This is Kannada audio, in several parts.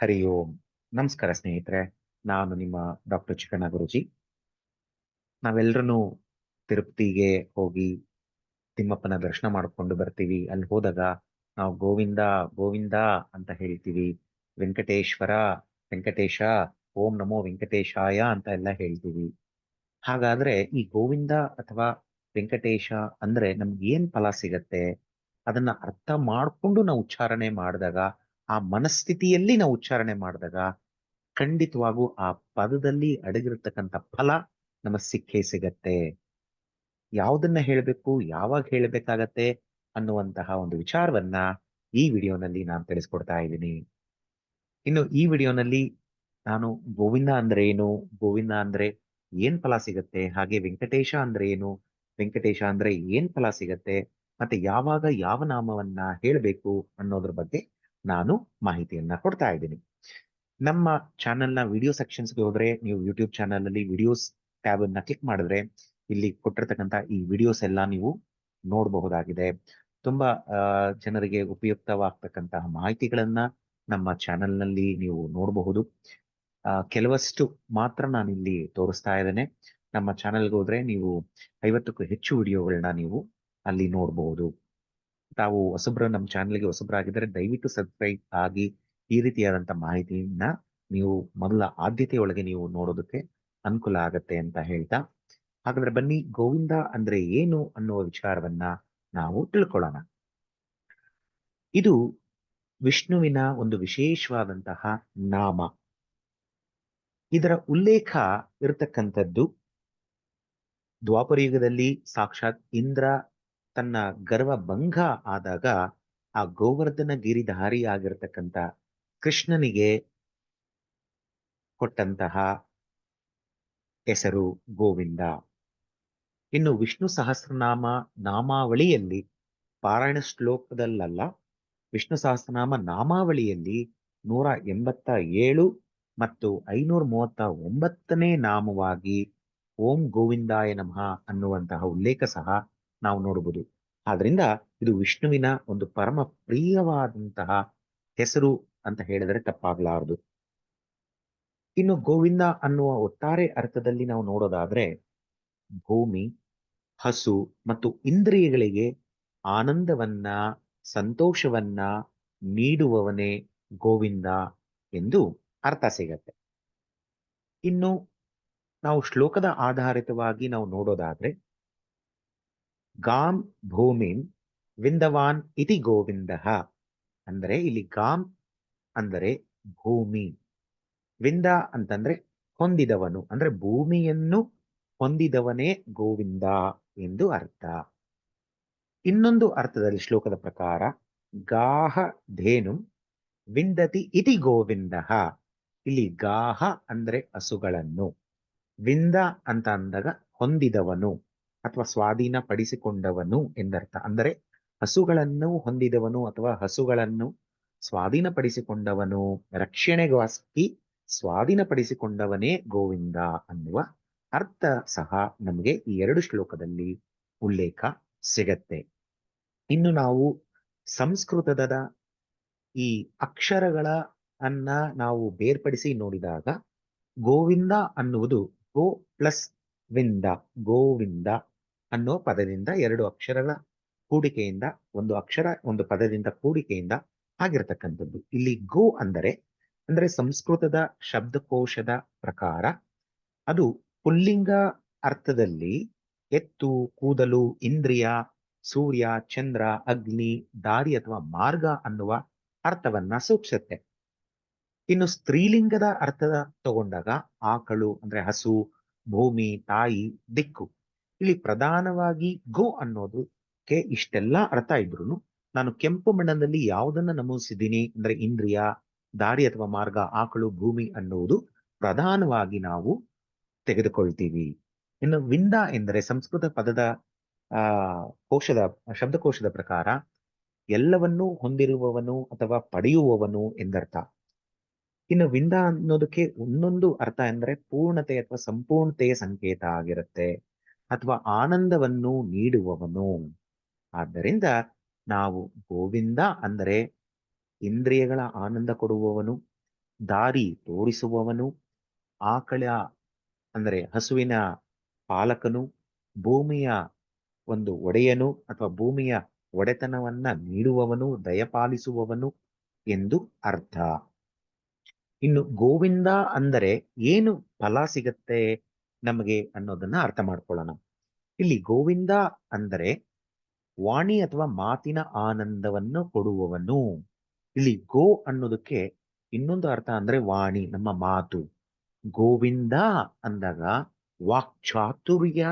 ಹರಿ ಓಂ. ನಮಸ್ಕಾರ ಸ್ನೇಹಿತರೆ, ನಾನು ನಿಮ್ಮ ಡಾಕ್ಟರ್ ಚಿಕ್ಕಣ್ಣ ಗುರುಜಿ. ನಾವೆಲ್ಲರೂ ತಿರುಪತಿಗೆ ಹೋಗಿ ತಿಮ್ಮಪ್ಪನ ದರ್ಶನ ಮಾಡ್ಕೊಂಡು ಬರ್ತೀವಿ. ಅಲ್ಲಿ ಹೋದಾಗ ನಾವು ಗೋವಿಂದ ಗೋವಿಂದ ಅಂತ ಹೇಳ್ತೀವಿ. ವೆಂಕಟೇಶ್ವರ, ವೆಂಕಟೇಶ, ಓಂ ನಮೋ ವೆಂಕಟೇಶಾಯ ಅಂತ ಎಲ್ಲ ಹೇಳ್ತೀವಿ. ಹಾಗಾದ್ರೆ ಈ ಗೋವಿಂದ ಅಥವಾ ವೆಂಕಟೇಶ ಅಂದ್ರೆ ನಮ್ಗೆ ಏನ್ ಫಲ ಸಿಗತ್ತೆ? ಅದನ್ನ ಅರ್ಥ ಮಾಡ್ಕೊಂಡು ನಾವು ಉಚ್ಚಾರಣೆ ಮಾಡಿದಾಗ ಆ ಮನಸ್ಥಿತಿಯಲ್ಲಿ ನಾವು ಉಚ್ಚಾರಣೆ ಮಾಡಿದಾಗ ಖಂಡಿತವಾಗೂ ಆ ಪದದಲ್ಲಿ ಅಡಗಿರ್ತಕ್ಕಂಥ ಫಲ ನಮಗೆ ಸಿಕ್ಕೇ ಸಿಗತ್ತೆ. ಯಾವುದನ್ನ ಹೇಳಬೇಕು, ಯಾವಾಗ ಹೇಳಬೇಕಾಗತ್ತೆ ಅನ್ನುವಂತಹ ಒಂದು ವಿಚಾರವನ್ನ ಈ ವಿಡಿಯೋನಲ್ಲಿ ನಾನು ತಿಳಿಸ್ಕೊಡ್ತಾ ಇದ್ದೀನಿ. ಇನ್ನು ಈ ವಿಡಿಯೋನಲ್ಲಿ ನಾನು ಗೋವಿಂದ ಅಂದ್ರೆ ಏನು, ಗೋವಿಂದ ಅಂದ್ರೆ ಏನ್ ಫಲ ಸಿಗತ್ತೆ, ಹಾಗೆ ವೆಂಕಟೇಶ ಅಂದ್ರೆ ಏನು, ವೆಂಕಟೇಶ ಅಂದ್ರೆ ಏನ್ ಫಲ ಸಿಗತ್ತೆ, ಮತ್ತೆ ಯಾವಾಗ ಯಾವ ನಾಮವನ್ನ ಹೇಳಬೇಕು ಅನ್ನೋದ್ರ ಬಗ್ಗೆ ನಾನು ಮಾಹಿತಿಯನ್ನ ಕೊಡ್ತಾ ಇದ್ದೀನಿ. ನಮ್ಮ ಚಾನೆಲ್ನ ವಿಡಿಯೋ ಸೆಕ್ಷನ್ಸ್ಗೆ ಹೋದ್ರೆ ನೀವು ಯೂಟ್ಯೂಬ್ ಚಾನೆಲ್ ಅಲ್ಲಿ ವಿಡಿಯೋಸ್ ಟ್ಯಾಬ್ ಅನ್ನ ಕ್ಲಿಕ್ ಮಾಡಿದ್ರೆ ಇಲ್ಲಿ ಕೊಟ್ಟಿರ್ತಕ್ಕಂಥ ಈ ವಿಡಿಯೋಸ್ ಎಲ್ಲ ನೀವು ನೋಡಬಹುದಾಗಿದೆ. ತುಂಬಾ ಜನರಿಗೆ ಉಪಯುಕ್ತವಾಗ್ತಕ್ಕಂತಹ ಮಾಹಿತಿಗಳನ್ನ ನಮ್ಮ ಚಾನೆಲ್ನಲ್ಲಿ ನೀವು ನೋಡಬಹುದು. ಕೆಲವಷ್ಟು ಮಾತ್ರ ನಾನು ಇಲ್ಲಿ ತೋರಿಸ್ತಾ ಇದ್ದೇನೆ. ನಮ್ಮ ಚಾನೆಲ್ಗೆ ಹೋದ್ರೆ ನೀವು ಐವತ್ತಕ್ಕೂ ಹೆಚ್ಚು ವಿಡಿಯೋಗಳನ್ನ ನೀವು ಅಲ್ಲಿ ನೋಡಬಹುದು. ತಾವು ಹೊಸಬ್ರು ನಮ್ಮ ಚಾನೆಲ್ಗೆ ಹೊಸಬ್ರಾಗಿದ್ದರೆ ದಯವಿಟ್ಟು ಸಬ್ಸ್ಕ್ರೈಬ್ ಆಗಿ ಈ ರೀತಿಯಾದಂತ ಮಾಹಿತಿಯನ್ನ ನೀವು ಮೊದಲ ಆದ್ಯತೆಯೊಳಗೆ ನೀವು ನೋಡೋದಕ್ಕೆ ಅನುಕೂಲ ಆಗತ್ತೆ ಅಂತ ಹೇಳ್ತಾ. ಹಾಗಾದ್ರೆ ಬನ್ನಿ, ಗೋವಿಂದ ಅಂದ್ರೆ ಏನು ಅನ್ನುವ ವಿಚಾರವನ್ನ ನಾವು ತಿಳ್ಕೊಳ್ಳೋಣ. ಇದು ವಿಷ್ಣುವಿನ ಒಂದು ವಿಶೇಷವಾದಂತಹ ನಾಮ. ಇದರ ಉಲ್ಲೇಖ ಇರತಕ್ಕಂಥದ್ದು ದ್ವಾಪರಯುಗದಲ್ಲಿ ಸಾಕ್ಷಾತ್ ಇಂದ್ರ ತನ್ನ ಗರ್ವ ಭಂಗ ಆದಾಗ ಆ ಗೋವರ್ಧನ ಗಿರಿಧಾರಿ ಆಗಿರ್ತಕ್ಕಂತ ಕೃಷ್ಣನಿಗೆ ಕೊಟ್ಟಂತಹ ಹೆಸರು ಗೋವಿಂದ. ಇನ್ನು ವಿಷ್ಣು ಸಹಸ್ರನಾಮ ನಾಮಾವಳಿಯಲ್ಲಿ, ಪಾರಾಯಣ ಶ್ಲೋಕದಲ್ಲಲ್ಲ, ವಿಷ್ಣು ಸಹಸ್ರನಾಮ ನಾಮಾವಳಿಯಲ್ಲಿ ನೂರ ಎಂಬತ್ತ ಏಳು ಮತ್ತು ಐನೂರ ಮೂವತ್ತ ಒಂಬತ್ತನೇ ನಾಮವಾಗಿ ಓಂ ಗೋವಿಂದಾಯ ನಮಃ ಅನ್ನುವಂತಹ ಉಲ್ಲೇಖ ಸಹ ನಾವು ನೋಡಬಹುದು. ಆದ್ರಿಂದ ಇದು ವಿಷ್ಣುವಿನ ಒಂದು ಪರಮ ಪ್ರಿಯವಾದಂತಹ ಹೆಸರು ಅಂತ ಹೇಳಿದರೆ ತಪ್ಪಾಗಲಾರದು. ಇನ್ನು ಗೋವಿಂದ ಅನ್ನುವ ಒಟ್ಟಾರೆ ಅರ್ಥದಲ್ಲಿ ನಾವು ನೋಡೋದಾದ್ರೆ ಭೂಮಿ, ಹಸು ಮತ್ತು ಇಂದ್ರಿಯಗಳಿಗೆ ಆನಂದವನ್ನ, ಸಂತೋಷವನ್ನ ನೀಡುವವನೇ ಗೋವಿಂದ ಎಂದು ಅರ್ಥ ಸಿಗತ್ತೆ. ಇನ್ನು ನಾವು ಶ್ಲೋಕದ ಆಧಾರಿತವಾಗಿ ನಾವು ನೋಡೋದಾದ್ರೆ ಗಾಮ್ ಭೂಮಿನ್ ವಿಂದವಾನ್ ಇತಿ ಗೋವಿಂದ. ಅಂದರೆ ಇಲ್ಲಿ ಗಾಮ್ ಅಂದರೆ ಭೂಮಿ. ವಿಂದ ಅಂತಂದ್ರೆ ಹೊಂದಿದವನು, ಅಂದ್ರೆ ಭೂಮಿಯನ್ನು ಹೊಂದಿದವನೇ ಗೋವಿಂದ ಎಂದು ಅರ್ಥ. ಇನ್ನೊಂದು ಅರ್ಥದಲ್ಲಿ ಶ್ಲೋಕದ ಪ್ರಕಾರ, ಗಾಹ ಧೇನು ವಿಂದತಿ ಇತಿ ಗೋವಿಂದ. ಇಲ್ಲಿ ಗಾಹ ಅಂದ್ರೆ ಹಸುಗಳನ್ನು, ವಿಂದ ಅಂತ ಅಂದಾಗ ಹೊಂದಿದವನು. ಅಥವಾ ಸ್ವಾಧೀನ ಪಡಿಸಿಕೊಂಡವನು ಎಂದರ್ಥ. ಅಂದರೆ ಹಸುಗಳನ್ನು ಹೊಂದಿದವನು ಅಥವಾ ಹಸುಗಳನ್ನು ಸ್ವಾಧೀನಪಡಿಸಿಕೊಂಡವನು ರಕ್ಷಣೆಗಾಸ್ತಿ ಸ್ವಾಧೀನಪಡಿಸಿಕೊಂಡವನೇ ಗೋವಿಂದ ಅನ್ನುವ ಅರ್ಥ ಸಹ ನಮಗೆ ಈ ಎರಡು ಶ್ಲೋಕದಲ್ಲಿ ಉಲ್ಲೇಖ ಸಿಗತ್ತೆ. ಇನ್ನು ನಾವು ಸಂಸ್ಕೃತದ ಈ ಅಕ್ಷರಗಳ ಅನ್ನ ನಾವು ಬೇರ್ಪಡಿಸಿ ನೋಡಿದಾಗ ಗೋವಿಂದ ಅನ್ನುವುದು ಗೋ ಪ್ಲಸ್ ವಿಂದ, ಗೋವಿಂದ ಅನ್ನೋ ಪದದಿಂದ ಎರಡು ಅಕ್ಷರಗಳ ಕೂಡಿಕೆಯಿಂದ, ಒಂದು ಅಕ್ಷರ, ಒಂದು ಪದದಿಂದ ಕೂಡಿಕೆಯಿಂದ ಆಗಿರತಕ್ಕಂಥದ್ದು. ಇಲ್ಲಿ ಗೋ ಅಂದರೆ, ಅಂದ್ರೆ ಸಂಸ್ಕೃತದ ಶಬ್ದಕೋಶದ ಪ್ರಕಾರ, ಅದು ಪುಲ್ಲಿಂಗ ಅರ್ಥದಲ್ಲಿ ಎತ್ತು, ಕೂದಲು, ಇಂದ್ರಿಯ, ಸೂರ್ಯ, ಚಂದ್ರ, ಅಗ್ನಿ, ದಾರಿ ಅಥವಾ ಮಾರ್ಗ ಅನ್ನುವ ಅರ್ಥವನ್ನ ಸೂಚಿಸುತ್ತೆ. ಇನ್ನು ಸ್ತ್ರೀಲಿಂಗದ ಅರ್ಥದ ತಗೊಂಡಾಗ, ಆಕಳು ಅಂದ್ರೆ ಹಸು, ಭೂಮಿ, ತಾಯಿ, ದಿಕ್ಕು. ಇಲ್ಲಿ ಪ್ರಧಾನವಾಗಿ ಗೋ ಅನ್ನೋದಕ್ಕೆ ಇಷ್ಟೆಲ್ಲಾ ಅರ್ಥ ಇದ್ರು ನಾನು ಕೆಂಪು ಬಣ್ಣದಲ್ಲಿ ಯಾವುದನ್ನ ನಮೂದಿಸಿದ್ದೀನಿ ಅಂದ್ರೆ ಇಂದ್ರಿಯ, ದಾರಿ ಅಥವಾ ಮಾರ್ಗ, ಆಕಳು, ಭೂಮಿ ಅನ್ನುವುದು ಪ್ರಧಾನವಾಗಿ ನಾವು ತೆಗೆದುಕೊಳ್ತೀವಿ. ಇನ್ನು ವಿಂದ ಎಂದರೆ ಸಂಸ್ಕೃತ ಪದದ, ಆ, ಕೋಶದ, ಶಬ್ದಕೋಶದ ಪ್ರಕಾರ ಎಲ್ಲವನ್ನೂ ಹೊಂದಿರುವವನು ಅಥವಾ ಪಡೆಯುವವನು ಎಂದರ್ಥ. ಇನ್ನು ವಿಂದ ಅನ್ನೋದಕ್ಕೆ ಒಂದೊಂದು ಅರ್ಥ ಎಂದರೆ ಪೂರ್ಣತೆ ಅಥವಾ ಸಂಪೂರ್ಣತೆಯ ಸಂಕೇತ ಆಗಿರುತ್ತೆ. ಅಥವಾ ಆನಂದವನ್ನು ನೀಡುವವನು. ಆದ್ದರಿಂದ ನಾವು ಗೋವಿಂದ ಅಂದರೆ ಇಂದ್ರಿಯಗಳ ಆನಂದ ಕೊಡುವವನು, ದಾರಿ ತೋರಿಸುವವನು, ಆಕಳ ಅಂದರೆ ಹಸುವಿನ ಪಾಲಕನು, ಭೂಮಿಯ ಒಂದು ಒಡೆಯನು ಅಥವಾ ಭೂಮಿಯ ಒಡೆತನವನ್ನ ನೀಡುವವನು ದಯಪಾಲಿಸುವವನು ಎಂದು ಅರ್ಥ. ಇನ್ನು ಗೋವಿಂದ ಅಂದರೆ ಏನು ಫಲ ಸಿಗತ್ತೆ? ನಮಗೆ ಅನ್ನೋದನ್ನ ಅರ್ಥ ಮಾಡ್ಕೊಳ್ಳೋಣ. ಇಲ್ಲಿ ಗೋವಿಂದ ಅಂದರೆ ವಾಣಿ ಅಥವಾ ಮಾತಿನ ಆನಂದವನ್ನು ಕೊಡುವವನು. ಇಲ್ಲಿ ಗೋ ಅನ್ನೋದಕ್ಕೆ ಇನ್ನೊಂದು ಅರ್ಥ ಅಂದ್ರೆ ವಾಣಿ, ನಮ್ಮ ಮಾತು. ಗೋವಿಂದ ಅಂದಾಗ ವಾಕ್ಚಾತುರ್ಯ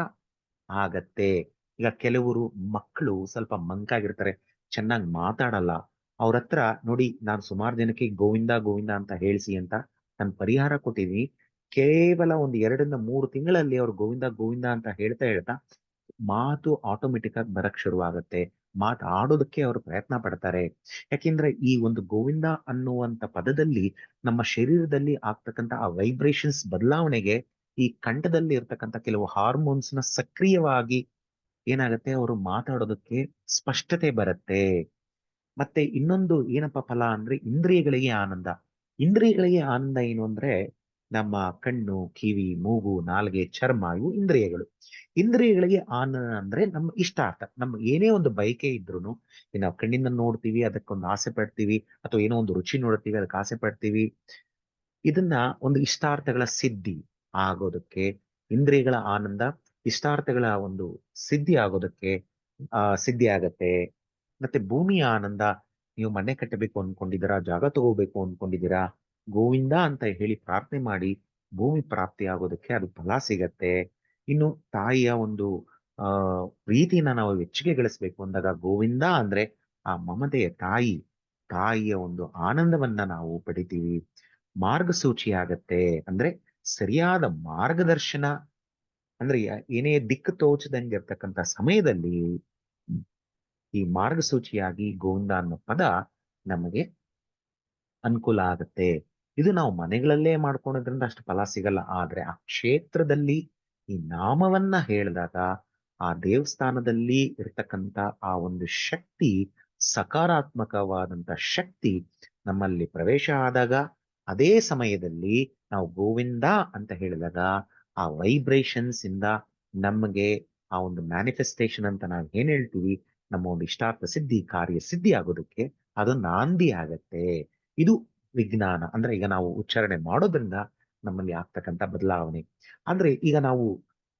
ಆಗತ್ತೆ. ಈಗ ಕೆಲವರು ಮಕ್ಕಳು ಸ್ವಲ್ಪ ಮಂಕಾಗಿರ್ತಾರೆ, ಚೆನ್ನಾಗಿ ಮಾತಾಡಲ್ಲ. ಅವ್ರ ಹತ್ರ ನೋಡಿ, ನಾನು ಸುಮಾರು ಜನಕ್ಕೆ ಗೋವಿಂದ ಗೋವಿಂದ ಅಂತ ಹೇಳಿಸಿ ಅಂತ ನಾನು ಪರಿಹಾರ ಕೊಟ್ಟಿದ್ದೀನಿ ಕೇವಲ ಒಂದು ಎರಡರಿಂದ ಮೂರು ತಿಂಗಳಲ್ಲಿ ಅವ್ರು ಗೋವಿಂದ ಗೋವಿಂದ ಅಂತ ಹೇಳ್ತಾ ಹೇಳ್ತಾ ಮಾತು ಆಟೋಮೆಟಿಕ್ ಆಗಿ ಬರಕ್ ಶುರುವಾಗತ್ತೆ. ಮಾತು ಆಡೋದಕ್ಕೆ ಅವರು ಪ್ರಯತ್ನ ಪಡ್ತಾರೆ. ಯಾಕೆಂದ್ರೆ ಈ ಒಂದು ಗೋವಿಂದ ಅನ್ನುವಂತ ಪದದಲ್ಲಿ ನಮ್ಮ ಶರೀರದಲ್ಲಿ ಆಗ್ತಕ್ಕಂತ ಆ ವೈಬ್ರೇಷನ್ಸ್ ಬದಲಾವಣೆಗೆ ಈ ಕಂಠದಲ್ಲಿ ಇರ್ತಕ್ಕಂಥ ಕೆಲವು ಹಾರ್ಮೋನ್ಸ್ನ ಸಕ್ರಿಯವಾಗಿ ಏನಾಗುತ್ತೆ ಅವರು ಮಾತಾಡೋದಕ್ಕೆ ಸ್ಪಷ್ಟತೆ ಬರುತ್ತೆ. ಮತ್ತೆ ಇನ್ನೊಂದು ಏನಪ್ಪ ಫಲ ಅಂದ್ರೆ ಇಂದ್ರಿಯಗಳಿಗೆ ಆನಂದ. ಇಂದ್ರಿಯಗಳಿಗೆ ಆನಂದ ಏನು ಅಂದ್ರೆ ನಮ್ಮ ಕಣ್ಣು, ಕಿವಿ, ಮೂಗು, ನಾಲ್ಗೆ, ಚರ್ಮ ಇವು ಇಂದ್ರಿಯಗಳು. ಇಂದ್ರಿಯಗಳಿಗೆ ಆನಂದ ಅಂದ್ರೆ ನಮ್ಮ ಇಷ್ಟಾರ್ಥ ನಮ್ಮ ಏನೇ ಒಂದು ಬಯಕೆ ಇದ್ರು ನಾವು ಕಣ್ಣಿಂದ ನೋಡ್ತೀವಿ, ಅದಕ್ಕೊಂದು ಆಸೆ ಪಡ್ತೀವಿ, ಅಥವಾ ಏನೋ ಒಂದು ರುಚಿ ನೋಡ್ತೀವಿ ಅದಕ್ಕೆ ಆಸೆ ಪಡ್ತೀವಿ. ಇದನ್ನ ಒಂದು ಇಷ್ಟಾರ್ಥಗಳ ಸಿದ್ಧಿ ಆಗೋದಕ್ಕೆ, ಇಂದ್ರಿಯಗಳ ಆನಂದ ಇಷ್ಟಾರ್ಥಗಳ ಒಂದು ಸಿದ್ಧಿ ಆಗೋದಕ್ಕೆ, ಆ, ಸಿದ್ಧಿ ಆಗತ್ತೆ. ಮತ್ತೆ ಭೂಮಿಯ ಆನಂದ, ನೀವು ಮನೆ ಕಟ್ಟಬೇಕು ಅನ್ಕೊಂಡಿದ್ದೀರಾ, ಜಾಗ ತಗೋಬೇಕು ಅನ್ಕೊಂಡಿದ್ದೀರಾ ಗೋವಿಂದ ಅಂತ ಹೇಳಿ ಪ್ರಾರ್ಥನೆ ಮಾಡಿ ಭೂಮಿ ಪ್ರಾಪ್ತಿ ಆಗೋದಕ್ಕೆ ಅದು ಫಲ ಸಿಗತ್ತೆ. ಇನ್ನು ತಾಯಿಯ ಒಂದು, ಆ, ಪ್ರೀತಿನ ನಾವು ಹೆಚ್ಚಿಗೆ ಗಳಿಸ್ಬೇಕು ಅಂದಾಗ ಗೋವಿಂದ ಅಂದ್ರೆ ಆ ಮಮತೆಯ ತಾಯಿ, ತಾಯಿಯ ಒಂದು ಆನಂದವನ್ನ ನಾವು ಪಡಿತೀವಿ. ಮಾರ್ಗಸೂಚಿ ಆಗತ್ತೆ ಅಂದ್ರೆ ಸರಿಯಾದ ಮಾರ್ಗದರ್ಶನ, ಅಂದ್ರೆ ಏನೇ ದಿಕ್ಕು ತೋಚದಂಗೆ ಇರ್ತಕ್ಕಂಥ ಸಮಯದಲ್ಲಿ ಈ ಮಾರ್ಗಸೂಚಿಯಾಗಿ ಗೋವಿಂದ ಅನ್ನೋ ಪದ ನಮಗೆ ಅನುಕೂಲ ಆಗತ್ತೆ. ಇದು ನಾವು ಮನೆಗಳಲ್ಲೇ ಮಾಡ್ಕೊಳೋದ್ರಿಂದ ಅಷ್ಟು ಫಲ ಸಿಗಲ್ಲ. ಆದ್ರೆ ಆ ಕ್ಷೇತ್ರದಲ್ಲಿ ಈ ನಾಮವನ್ನ ಹೇಳಿದಾಗ ಆ ದೇವಸ್ಥಾನದಲ್ಲಿ ಇರ್ತಕ್ಕಂಥ ಆ ಒಂದು ಶಕ್ತಿ ಸಕಾರಾತ್ಮಕವಾದಂತ ಶಕ್ತಿ ನಮ್ಮಲ್ಲಿ ಪ್ರವೇಶ ಆದಾಗ ಅದೇ ಸಮಯದಲ್ಲಿ ನಾವು ಗೋವಿಂದ ಅಂತ ಹೇಳಿದಾಗ ಆ ವೈಬ್ರೇಷನ್ಸ್ ಇಂದ ನಮಗೆ ಆ ಒಂದು ಮ್ಯಾನಿಫೆಸ್ಟೇಷನ್ ಅಂತ ನಾವು ಏನ್ ಹೇಳ್ತೀವಿ? ನಮ್ಮ ಒಂದು ಇಷ್ಟಾರ್ಥ ಸಿದ್ಧಿ, ಕಾರ್ಯ ಸಿದ್ಧಿ ಆಗೋದಕ್ಕೆ ಅದು ನಾಂದಿ ಆಗತ್ತೆ. ಇದು ವಿಜ್ಞಾನ. ಅಂದ್ರೆ ಈಗ ನಾವು ಉಚ್ಚಾರಣೆ ಮಾಡೋದ್ರಿಂದ ನಮ್ಮಲ್ಲಿ ಆಗ್ತಕ್ಕಂಥ ಬದಲಾವಣೆ. ಅಂದ್ರೆ ಈಗ ನಾವು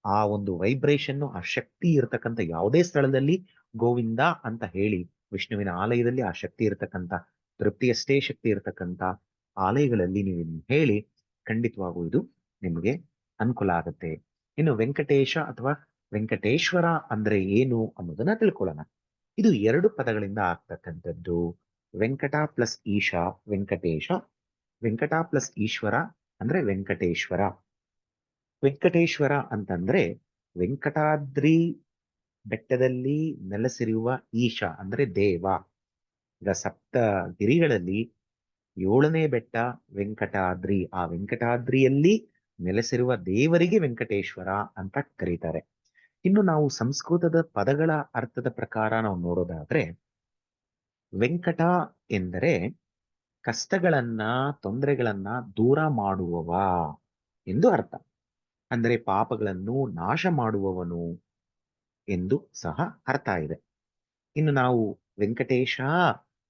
ಆ ಒಂದು ವೈಬ್ರೇಷನ್ ಆ ಶಕ್ತಿ ಇರತಕ್ಕಂಥ ಯಾವುದೇ ಸ್ಥಳದಲ್ಲಿ ಗೋವಿಂದ ಅಂತ ಹೇಳಿ ವಿಷ್ಣುವಿನ ಆಲಯದಲ್ಲಿ ಆ ಶಕ್ತಿ ಇರತಕ್ಕಂಥ, ತೃಪ್ತಿಯಷ್ಟೇ ಶಕ್ತಿ ಇರತಕ್ಕಂಥ ಆಲಯಗಳಲ್ಲಿ ನೀವು ಹೇಳಿ ಖಂಡಿತವಾಗೂ ಇದು ನಿಮಗೆ ಅನುಕೂಲ ಆಗುತ್ತೆ. ಇನ್ನು ವೆಂಕಟೇಶ ಅಥವಾ ವೆಂಕಟೇಶ್ವರ ಅಂದ್ರೆ ಏನು ಅನ್ನೋದನ್ನ ತಿಳ್ಕೊಳ್ಳೋಣ. ಇದು ಎರಡು ಪದಗಳಿಂದ ಆಗ್ತಕ್ಕಂಥದ್ದು. ವೆಂಕಟ ಪ್ಲಸ್ ಈಶಾ, ವೆಂಕಟೇಶ, ವೆಂಕಟ ಪ್ಲಸ್ ಈಶ್ವರ, ಅಂದ್ರೆ ವೆಂಕಟೇಶ್ವರ. ವೆಂಕಟೇಶ್ವರ ಅಂತಂದ್ರೆ ವೆಂಕಟಾದ್ರಿ ಬೆಟ್ಟದಲ್ಲಿ ನೆಲೆಸಿರುವ ಈಶ, ಅಂದ್ರೆ ದೇವ. ಈಗ ಸಪ್ತ ಗಿರಿಗಳಲ್ಲಿ ಏಳನೇ ಬೆಟ್ಟ ವೆಂಕಟಾದ್ರಿ. ಆ ವೆಂಕಟಾದ್ರಿಯಲ್ಲಿ ನೆಲೆಸಿರುವ ದೇವರಿಗೆ ವೆಂಕಟೇಶ್ವರ ಅಂತ ಕರೀತಾರೆ. ಇನ್ನು ನಾವು ಸಂಸ್ಕೃತದ ಪದಗಳ ಅರ್ಥದ ಪ್ರಕಾರ ನಾವು ನೋಡೋದಾದ್ರೆ ವೆಂಕಟ ಎಂದರೆ ಕಷ್ಟಗಳನ್ನ, ತೊಂದರೆಗಳನ್ನ ದೂರ ಮಾಡುವವ ಎಂದು ಅರ್ಥ. ಅಂದರೆ ಪಾಪಗಳನ್ನು ನಾಶ ಮಾಡುವವನು ಎಂದು ಸಹ ಅರ್ಥ ಇದೆ. ಇನ್ನು ನಾವು ವೆಂಕಟೇಶ,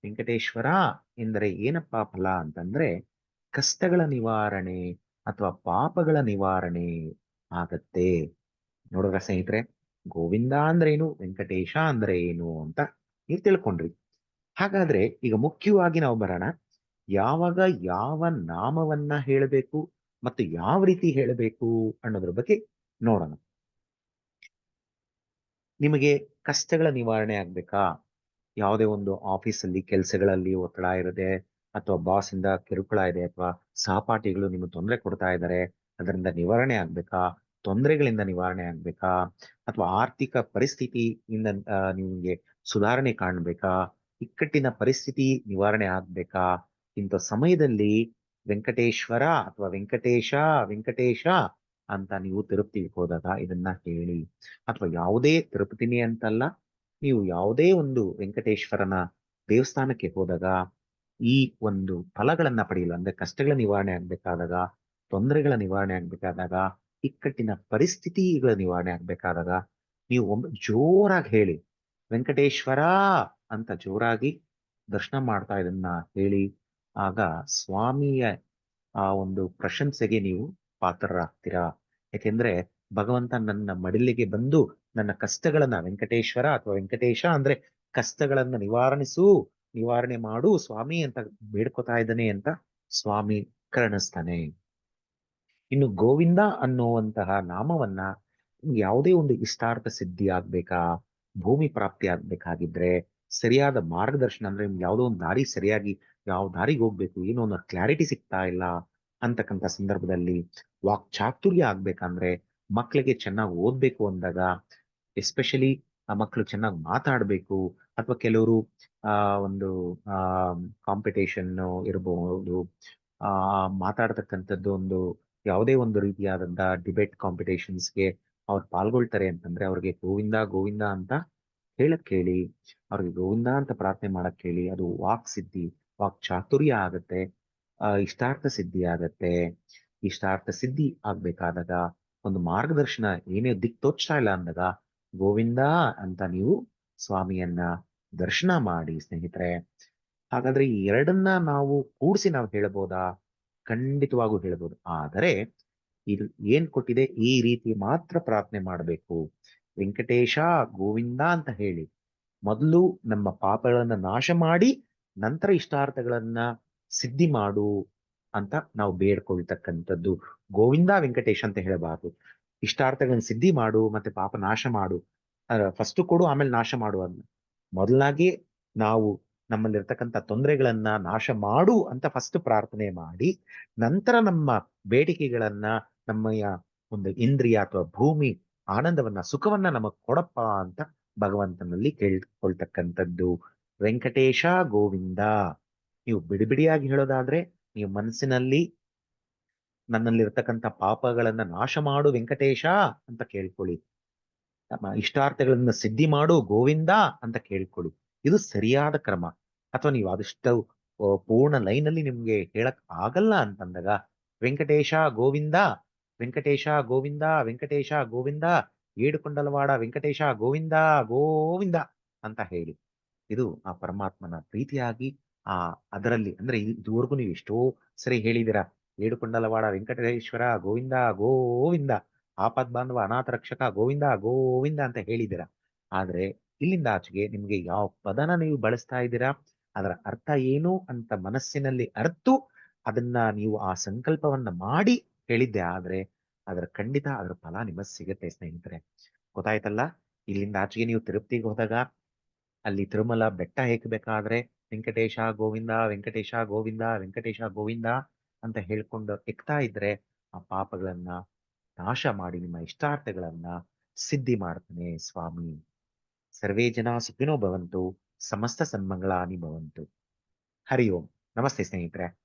ವೆಂಕಟೇಶ್ವರ ಎಂದರೆ ಏನಪ್ಪಾ ಫಲ ಅಂತಂದ್ರೆ ಕಷ್ಟಗಳ ನಿವಾರಣೆ ಅಥವಾ ಪಾಪಗಳ ನಿವಾರಣೆ ಆಗತ್ತೆ. ನೋಡಿದ್ರೆ ಸ್ನೇಹಿತರೆ, ಗೋವಿಂದ ಅಂದ್ರೆ ಏನು ವೆಂಕಟೇಶ ಅಂದ್ರೆ ಏನು ಅಂತ ನೀವು ತಿಳ್ಕೊಂಡ್ರಿ. ಹಾಗಾದ್ರೆ ಈಗ ಮುಖ್ಯವಾಗಿ ನಾವು ಬರೋಣ. ಯಾವಾಗ ಯಾವ ನಾಮವನ್ನ ಹೇಳಬೇಕು ಮತ್ತು ಯಾವ ರೀತಿ ಹೇಳಬೇಕು ಅನ್ನೋದ್ರ ಬಗ್ಗೆ ನೋಡೋಣ. ನಿಮಗೆ ಕಷ್ಟಗಳ ನಿವಾರಣೆ ಆಗ್ಬೇಕಾ? ಯಾವುದೇ ಒಂದು ಆಫೀಸಲ್ಲಿ ಕೆಲಸಗಳಲ್ಲಿ ಒತ್ತಡ ಇರದೆ ಅಥವಾ ಬಾಸ್ ಇಂದ ಕಿರುಕುಳ ಇದೆ ಅಥವಾ ಸಹಪಾಠಿಗಳು ನಿಮ್ಗೆ ತೊಂದರೆ ಕೊಡ್ತಾ ಇದ್ದಾರೆ, ಅದರಿಂದ ನಿವಾರಣೆ ಆಗ್ಬೇಕಾ? ತೊಂದರೆಗಳಿಂದ ನಿವಾರಣೆ ಆಗ್ಬೇಕಾ? ಅಥವಾ ಆರ್ಥಿಕ ಪರಿಸ್ಥಿತಿಯಿಂದ ನಿಮಗೆ ಸುಧಾರಣೆ ಕಾಣ್ಬೇಕಾ? ಇಕ್ಕಟ್ಟಿನ ಪರಿಸ್ಥಿತಿ ನಿವಾರಣೆ ಆಗ್ಬೇಕಾ? ಇಂಥ ಸಮಯದಲ್ಲಿ ವೆಂಕಟೇಶ್ವರ ಅಥವಾ ವೆಂಕಟೇಶ ವೆಂಕಟೇಶ ಅಂತ ನೀವು ತಿರುಪತಿಗೆ ಹೋದಾಗ ಇದನ್ನ ಹೇಳಿ. ಅಥವಾ ಯಾವುದೇ ತಿರುಪತಿನಿ ಅಂತಲ್ಲ, ನೀವು ಯಾವುದೇ ಒಂದು ವೆಂಕಟೇಶ್ವರನ ದೇವಸ್ಥಾನಕ್ಕೆ ಹೋದಾಗ, ಈ ಒಂದು ಫಲಗಳನ್ನ ಪಡೆಯಲು, ಅಂದ್ರೆ ಕಷ್ಟಗಳ ನಿವಾರಣೆ ಆಗ್ಬೇಕಾದಾಗ, ತೊಂದರೆಗಳ ನಿವಾರಣೆ ಆಗ್ಬೇಕಾದಾಗ, ಇಕ್ಕಟ್ಟಿನ ಪರಿಸ್ಥಿತಿಗಳ ನಿವಾರಣೆ ಆಗ್ಬೇಕಾದಾಗ, ನೀವು ಒಮ್ಮೆ ಜೋರಾಗಿ ಹೇಳಿ, ವೆಂಕಟೇಶ್ವರ ಅಂತ ಜೋರಾಗಿ ದರ್ಶನ ಮಾಡ್ತಾ ಇದನ್ನ ಹೇಳಿ, ಆಗ ಸ್ವಾಮಿಯ ಆ ಒಂದು ಪ್ರಶಂಸೆಗೆ ನೀವು ಪಾತ್ರರಾಗ್ತೀರಾ? ಯಾಕೆಂದ್ರೆ ಭಗವಂತ ನನ್ನ ಮಡಿಲಿಗೆ ಬಂದು ನನ್ನ ಕಷ್ಟಗಳನ್ನ ವೆಂಕಟೇಶ್ವರ ಅಥವಾ ವೆಂಕಟೇಶ ಅಂದ್ರೆ ಕಷ್ಟಗಳನ್ನ ನಿವಾರಣಿಸು, ನಿವಾರಣೆ ಮಾಡು, ಸ್ವಾಮಿ ಅಂತ ಬೇಡ್ಕೊತಾ ಇದ್ದಾನೆ ಅಂತ ಸ್ವಾಮಿ ಕರ್ಣಿಸ್ತಾನೆ. ಇನ್ನು ಗೋವಿಂದ ಅನ್ನುವಂತಹ ನಾಮವನ್ನ ಯಾವುದೇ ಒಂದು ಇಷ್ಟಾರ್ಥ ಸಿದ್ಧಿ ಆಗ್ಬೇಕಾ? ಭೂಮಿ ಪ್ರಾಪ್ತಿ ಆಗ್ಬೇಕಾಗಿದ್ರೆ ಸರಿಯಾದ ಮಾರ್ಗದರ್ಶನ ಅಂದ್ರೆ ನಿಮ್ಗೆ ಯಾವುದೋ ಒಂದು ದಾರಿ ಸರಿಯಾಗಿ ಯಾವ ದಾರಿಗೆ ಹೋಗ್ಬೇಕು, ಏನೋ ಒಂದು ಕ್ಲಾರಿಟಿ ಸಿಗ್ತಾ ಇಲ್ಲ ಅಂತಕ್ಕಂಥ ಸಂದರ್ಭದಲ್ಲಿ ವಾಕ್ ಚಾತುರ್ಯ ಆಗ್ಬೇಕಂದ್ರೆ ಮಕ್ಕಳಿಗೆ ಚೆನ್ನಾಗಿ ಓದ್ಬೇಕು ಅಂದಾಗ, ಎಸ್ಪೆಷಲಿ ಆ ಮಕ್ಕಳು ಚೆನ್ನಾಗಿ ಮಾತಾಡ್ಬೇಕು ಅಥವಾ ಕೆಲವರು, ಆ, ಒಂದು, ಆ, ಕಾಂಪಿಟೇಷನ್ ಇರಬಹುದು ಆ, ಮಾತಾಡ್ತಕ್ಕಂಥದ್ದು ಒಂದು ಯಾವುದೇ ಒಂದು ರೀತಿಯಾದಂತ ಡಿಬೇಟ್ ಕಾಂಪಿಟೇಷನ್ಸ್ಗೆ ಅವ್ರು ಪಾಲ್ಗೊಳ್ತಾರೆ ಅಂತಂದ್ರೆ ಅವ್ರಿಗೆ ಗೋವಿಂದ ಗೋವಿಂದ ಅಂತ ಹೇಳಕ್ ಹೇಳಿ ಅವ್ರಿಗೆ ಗೋವಿಂದ ಅಂತ ಪ್ರಾರ್ಥನೆ ಮಾಡಕ್ ಹೇಳಿ ಅದು ವಾಕ್ ಸಿದ್ಧಿ, ವಾಕ್ ಚಾತುರ್ಯ ಆಗತ್ತೆ ಇಷ್ಟಾರ್ಥ ಸಿದ್ಧಿ ಆಗತ್ತೆ, ಇಷ್ಟಾರ್ಥ ಸಿದ್ಧಿ ಆಗ್ಬೇಕಾದಾಗ ಒಂದು ಮಾರ್ಗದರ್ಶನ ಏನೇ ದಿಕ್ ತೋಚ್ತಾ ಇಲ್ಲ ಅಂದಾಗ, ಗೋವಿಂದ ಅಂತ ನೀವು ಸ್ವಾಮಿಯನ್ನ ದರ್ಶನ ಮಾಡಿ ಸ್ನೇಹಿತರೆ. ಹಾಗಾದ್ರೆ ಈ ಎರಡನ್ನ ನಾವು ಕೂಡಿಸಿ ನಾವು ಹೇಳ್ಬೋದಾ? ಖಂಡಿತವಾಗೂ ಹೇಳ್ಬೋದು. ಆದರೆ, ಇದು ಏನ್ ಕೊಟ್ಟಿದೆ? ಈ ರೀತಿ ಮಾತ್ರ ಪ್ರಾರ್ಥನೆ ಮಾಡಬೇಕು. ವೆಂಕಟೇಶ ಗೋವಿಂದ ಅಂತ ಹೇಳಿ ಮೊದಲು ನಮ್ಮ ಪಾಪಗಳನ್ನ ನಾಶ ಮಾಡಿ ನಂತರ ಇಷ್ಟಾರ್ಥಗಳನ್ನ ಸಿದ್ಧಿ ಮಾಡು ಅಂತ ನಾವು ಬೇಡ್ಕೊಳ್ತಕ್ಕಂಥದ್ದು. ಗೋವಿಂದ ವೆಂಕಟೇಶ ಅಂತ ಹೇಳಬಾರದು. ಇಷ್ಟಾರ್ಥಗಳನ್ನ ಸಿದ್ಧಿ ಮಾಡು ಮತ್ತೆ ಪಾಪ ನಾಶ ಮಾಡು. ಫಸ್ಟ್ ಕೊಡು, ಆಮೇಲೆ ನಾಶ ಮಾಡು ಅದ್ನ. ಮೊದಲಾಗಿ ನಾವು ನಮ್ಮಲ್ಲಿರ್ತಕ್ಕಂಥ ತೊಂದರೆಗಳನ್ನ ನಾಶ ಮಾಡು ಅಂತ ಫಸ್ಟ್ ಪ್ರಾರ್ಥನೆ ಮಾಡಿ ನಂತರ ನಮ್ಮ ಬೇಡಿಕೆಗಳನ್ನ ನಮ್ಮಯ ಒಂದು ಇಂದ್ರಿಯ ಅಥವಾ ಭೂಮಿ ಆನಂದವನ್ನ, ಸುಖವನ್ನ ನಮಗ್ ಕೊಡಪ್ಪ ಅಂತ ಭಗವಂತನಲ್ಲಿ ಕೇಳ್ಕೊಳ್ತಕ್ಕಂಥದ್ದು. ವೆಂಕಟೇಶ ಗೋವಿಂದ. ನೀವು ಬಿಡಿ ಬಿಡಿಯಾಗಿ ಹೇಳೋದಾದ್ರೆ, ನೀವು ಮನಸ್ಸಿನಲ್ಲಿ ನನ್ನಲ್ಲಿರ್ತಕ್ಕಂಥ ಪಾಪಗಳನ್ನ ನಾಶ ಮಾಡು ವೆಂಕಟೇಶ ಅಂತ ಕೇಳ್ಕೊಳ್ಳಿ. ನಮ್ಮ ಇಷ್ಟಾರ್ಥಗಳನ್ನ ಸಿದ್ಧಿ ಮಾಡು ಗೋವಿಂದ ಅಂತ ಕೇಳ್ಕೊಳ್ಳಿ. ಇದು ಸರಿಯಾದ ಕ್ರಮ. ಅಥವಾ ನೀವು ಆದಷ್ಟು ಪೂರ್ಣ ಲೈನಲ್ಲಿ ನಿಮ್ಗೆ ಹೇಳಕ್ ಆಗಲ್ಲ ಅಂತಂದಾಗ, ವೆಂಕಟೇಶ ಗೋವಿಂದ ವೆಂಕಟೇಶ ಗೋವಿಂದ ವೆಂಕಟೇಶ ಗೋವಿಂದ, ಏಡುಕೊಂಡಲವಾಡ, ವೆಂಕಟೇಶ ಗೋವಿಂದ ಗೋವಿಂದ ಅಂತ ಹೇಳಿ. ಇದು ಆ ಪರಮಾತ್ಮನ ಪ್ರೀತಿಯಾಗಿ ಆ ಅದರಲ್ಲಿ, ಅಂದ್ರೆ ಇದುವರೆಗೂ ನೀವು ಎಷ್ಟೋ ಸರಿ ಹೇಳಿದಿರ ಏಡುಕೊಂಡಲವಾಡ, ವೆಂಕಟೇಶ್ವರ ಗೋವಿಂದ ಗೋವಿಂದ, ಆಪದ್ ಬಾಂಧವ, ಅನಾಥ ರಕ್ಷಕ ಗೋವಿಂದ ಗೋವಿಂದ ಅಂತ ಹೇಳಿದಿರ ಆದ್ರೆ ಇಲ್ಲಿಂದ ಆಚೆಗೆ ನಿಮ್ಗೆ ಯಾವ ಪದನ ನೀವು ಬಳಸ್ತಾ ಇದ್ದೀರಾ, ಅದರ ಅರ್ಥ ಏನು ಅಂತ ಮನಸ್ಸಿನಲ್ಲಿ ಅರ್ತು, ಅದನ್ನ ನೀವು ಆ ಸಂಕಲ್ಪವನ್ನ ಮಾಡಿ ಹೇಳಿದ್ದೆ. ಆದ್ರೆ ಅದರ ಖಂಡಿತ ಅದರ ಫಲ ನಿಮಗೆ ಸಿಗುತ್ತೆ ಸ್ನೇಹಿತರೆ. ಗೊತ್ತಾಯ್ತಲ್ಲ? ಇಲ್ಲಿಂದ ಆಚೆಗೆ ನೀವು ತಿರುಪ್ತಿಗೆ ಹೋದಾಗ ಅಲ್ಲಿ ತಿರುಮಲ ಬೆಟ್ಟ ಹೇಕಬೇಕಾದ್ರೆ ವೆಂಕಟೇಶ ಗೋವಿಂದ ವೆಂಕಟೇಶ ಗೋವಿಂದ ವೆಂಕಟೇಶ ಗೋವಿಂದ ಅಂತ ಹೇಳ್ಕೊಂಡು ಎಕ್ತಾ ಇದ್ರೆ ಆ ಪಾಪಗಳನ್ನ ನಾಶ ಮಾಡಿ ನಿಮ್ಮ ಇಷ್ಟಾರ್ಥಗಳನ್ನ ಸಿದ್ಧಿ ಮಾಡ್ತಾನೆ ಸ್ವಾಮಿ. ಸರ್ವೇ ಜನ ಸುಖಿನೋ ಭವಂತು, ಸಮಸ್ತ ಸನ್ಮಂಗಳಾನಿ ಭವಂತು. ಹರಿ ಓಂ. ನಮಸ್ತೆ ಸ್ನೇಹಿತರೆ.